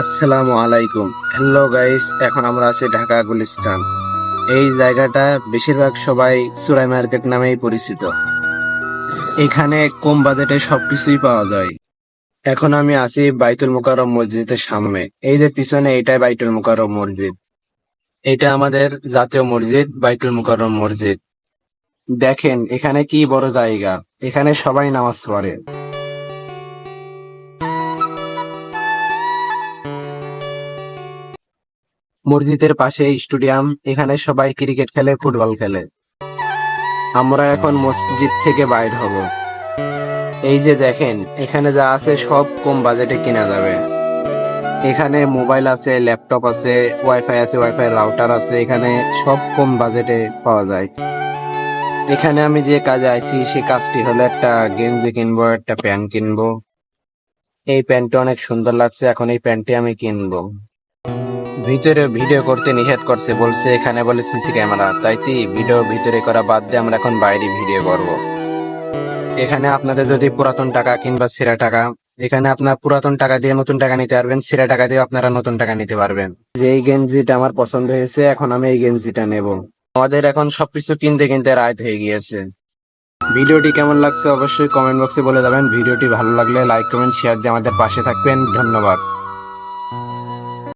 আসসালামু আলাইকুম। Hello guys এখন আমরা আছি ঢাকা গুলিস্তান। এই জায়গাটা বেশিরভাগ সবাই সুরাই মার্কেট নামেই পরিচিত। এখানে কম বাজেটে সবকিছুই পাওয়া যায়। এখন আমি আছি বাইতুল মুকাররম মসজিদের সামনে। এই যে পিছনে এটাই বাইতুল মুকাররম মসজিদ। এটা আমাদের জাতীয় মসজিদ, বাইতুল মুকাররম মসজিদ। দেখেন, এখানে কি বড় জায়গা। এখানে সবাই নামাজ পড়ে। মসজিদের পাশে স্টেডিয়াম, এখানে সবাই ক্রিকেট খেলে, ফুটবল খেলে। আমরা এখন মসজিদ থেকে বাইর হব। এই যে দেখেন, এখানে যা আছে সব কম বাজেটে কেনা যাবে। এখানে মোবাইল আছে, ল্যাপটপ আছে, ওয়াইফাই আছে, ওয়াইফাই রাউটার আছে, এখানে সব কম বাজেটে পাওয়া যায়। এখানে আমি যে কাজে আইছি, সে কাজটি হলো একটা গেঞ্জি কিনবো, একটা প্যান্ট কিনবো। এই প্যান্টটা অনেক সুন্দর লাগছে, এখন এই প্যান্টটি আমি কিনবো। ভিতরে ভিডিও করতে নিষেধ করছে, বলছে এখানে বলে সিসি ক্যামেরা। তাইতে ভিডিও ভিতরে করা বাদ দিয়ে আমরা এখন বাইরে ভিডিও করব। এখানে আপনাদের যদি পুরাতন টাকা কিংবা সেরা টাকা, এখানে আপনার পুরাতন টাকা দিয়ে নতুন টাকা নিতে পারবেন, সেরা টাকা দিয়ে আপনারা নতুন টাকা নিতে পারবেন। যে এই গেঞ্জিটা আমার পছন্দ হয়েছে, এখন আমি এই গেঞ্জিটা নেব। আমাদের এখন সবকিছু কিনতে কিনতে রাত হয়ে গিয়েছে। ভিডিওটি কেমন লাগছে অবশ্যই কমেন্ট বক্সে বলে যাবেন। ভিডিওটি ভালো লাগলে লাইক কমেন্ট শেয়ার দিয়ে আমাদের পাশে থাকবেন। ধন্যবাদ।